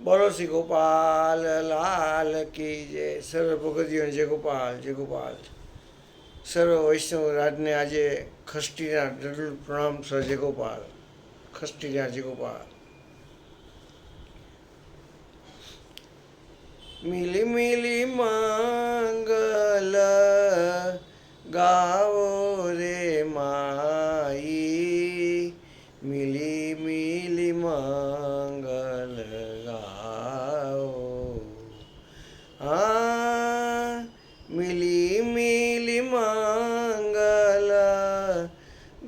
બોલો શ્રી ગોપાલ, લાલ કી જય. સર્વ ભગવતીઓ જય ગોપાલ જય ગોપાલ. સર્વ વૈષ્ણવ રાજને આજે ખષ્ટીના જરૂર પ્રણામ સર જય ગોપાલ. ખષ્ટીના જય ગોપાલ. મિલી મિલી મંગલ ગાવો રે માઈ. મિલી મિલી મંગલ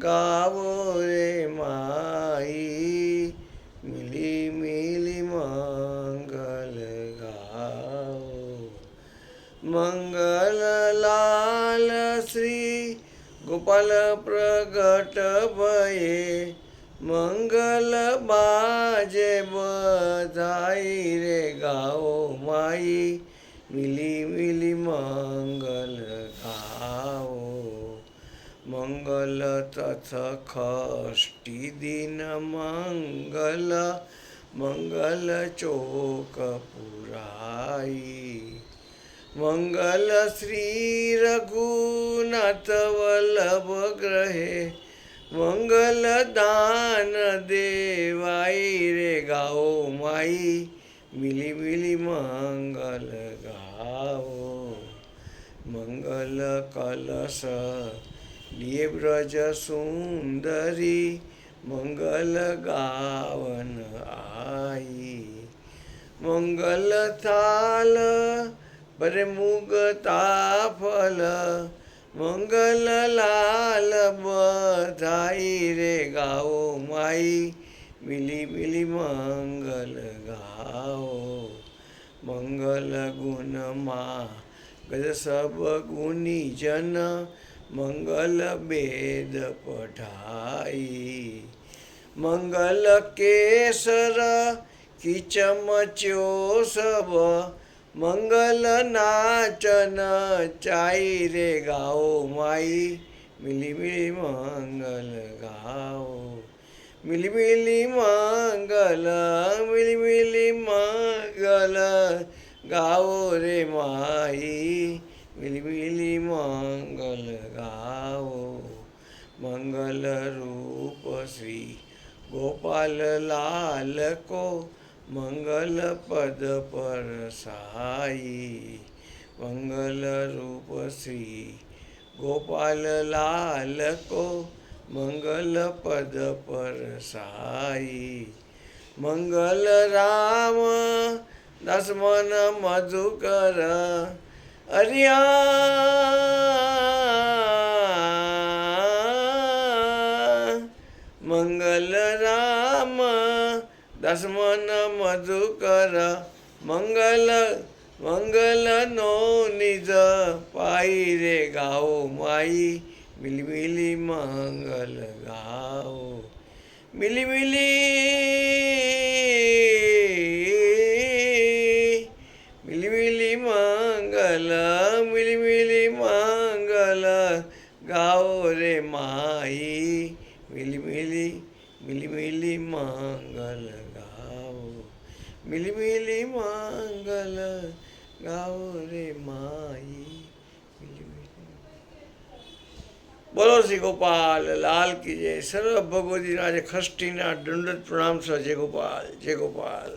कावो रे माई मिली मिली मंगल गाओ मंगल लाल श्री गोपाल प्रगट भये मंगल बाजे बधाई रे गाओ माई मिली मिली मंगल मंगल तथ दिन मंगल मंगल चोक पुराई मंगल श्री रघुनाथ वल्लभ ग्रहे मंगल दान देवाई रे गाओ माई मिली मिली मंगल गाओ मंगल कलश લીએ બ્રજ સુંદરી મંગલ ગાવન આઈ. મંગલ થાલ બરે મુગતા ફલ મંગલ લાલ બધાઈ રે ગાઓ માઈ. મિલી મિલી મંગલ ગાઓ, મંગલ ગુણમાં ગજ સબ ગુની જન मंगल बेद पठाई। मंगल केसर की चमचो सब। मंगल नाचन चाई रे गाओ माई। मिली मिली मंगल गाओ। मिली मिली मंगल मिली मिली मंगल गाओ रे माई। मिलमिली मंगल गाओ मंगल रूप श्री गोपाल लाल को मंगल पद पर साई मंगल रूप श्री गोपाल लाल को मंगल पद पर साई मंगल राम दस मन मधुकर अर्या मंगल राम दसमन मधुकर मंगल मंगल नो निज पायी रे गाओ माई। मिलमिली मंगल गाओ। मिली રે માઈ મિલી મિલી મિલી મિલી મંગલ ગાઓ મિલી મિલી મંગલ ગાઓ રે માઈ મિલી મિલી બોલો શ્રી ગોપાલ લાલ કી જય સર્વ ભગવતીના આજે ખષ્ટીના દંડત પ્રણામ છે જય ગોપાલ જય ગોપાલ